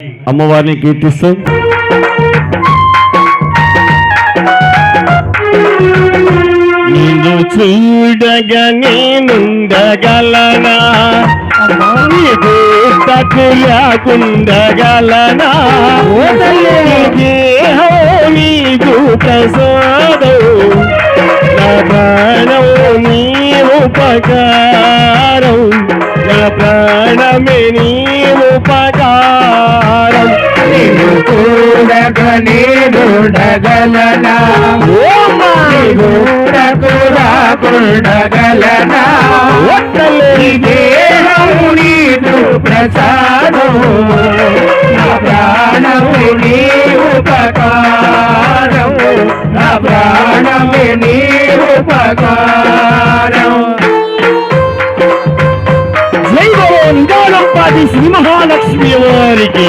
అమ్మవారిని కీర్తిస్తూ నిన్ను చూడగా నేనుండగలనా? తకు లేకుండగలనా నీకు ప్రసాదం. నా ప్రాణం నీ ఉపకారం. నా ప్రాణమే నీ ఉపకారం నిన్ను చూడక నేనుండగలనా చూడకు రాకుండగలనా ఈ దేహము నీదు ప్రసాదం. నా ప్రాణము నీ ఉపకారం నా ప్రాణము నీ నిదానం శ్రీ మహాలక్ష్మి వారికి.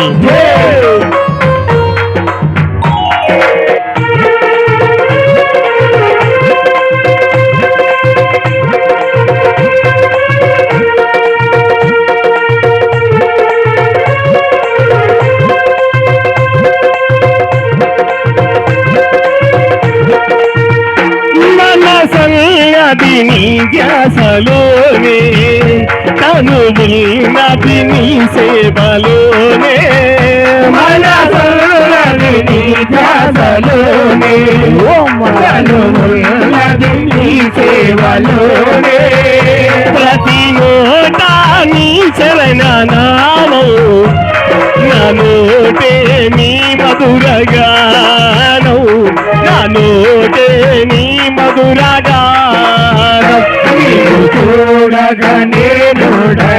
సంగతి నీ ధ్యాసలోనే. తను ఉన్నది నీ సేవలోనే. మన సోలని నీ ధ్యాసలోనే కనుమున్నది నీ సేవలోనే. ప్రతి నోట నీ చరణ నామం. నా నోటే నీ మధురగానం నోటే నీ మధురగానం నీవు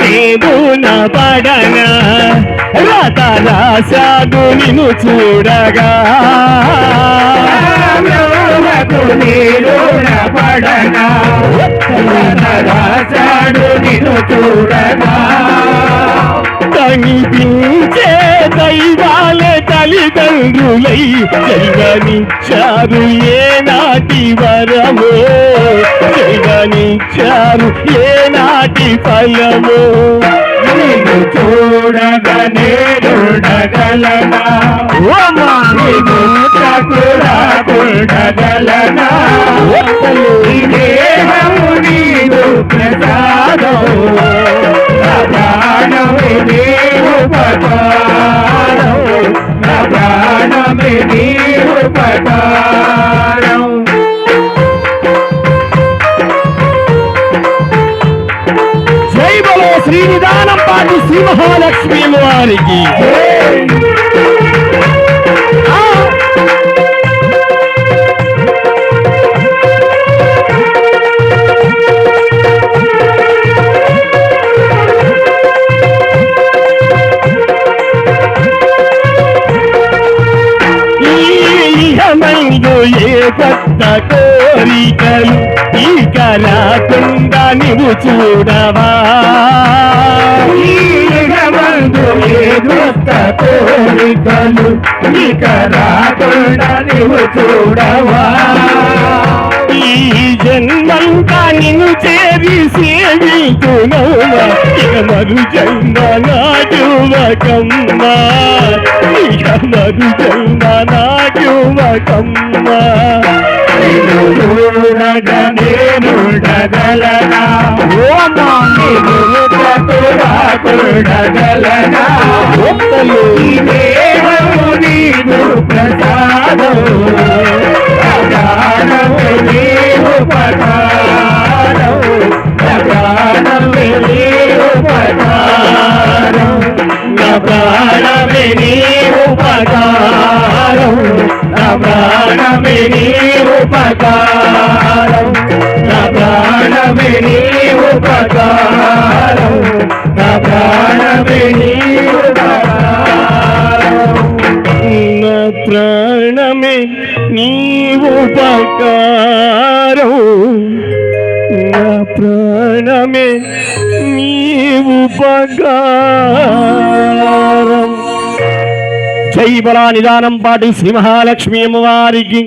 నీదు పడన రత రాశాడు నిన్ను చూడగా. నీరు పడనా రాశాడు నిన్ను చూడగా. కనిపించే తల్లిదండ్రులై జన్మనిచ్చారు ఏ నాటి వరమో. జన్మనిచ్చారు ఏ నాటి ఫలమో. నిన్ను చూడగా దేహము నీదు ప్రసాదం. ప్రాణమే నీ ఉపకారం నీరు పటారం జై బలో శ్రీ నిదానం పాటి శ్రీ మహాలక్ష్మి వారికి కొత్త కోరికలు ఇక కళకుండా నీవు చూడవా? ఈగమందు కోరికలు ఇక రాకుండా నీవు చూడవా? నిన్ను చేరి సేవితునవ్వా ఇక మరు జన్మ నాటువకమ్మా ఇక మరు నాటువకమ్మా నిన్ను చూడగా నేనుండగలనా ఓ ప్రసాదం. ప్రాణమే నీ ఉపకారం. నా ప్రాణమే నీ ఉపకారం. నా ప్రాణమే నీ ఉపకారం. నా ప్రాణమే నీ ఉపకారం. నా ప్రాణమే నీ ఉపకారం. జై బలా నిదానం పాటి శ్రీ మహాలక్ష్మి అమ్మవారికి.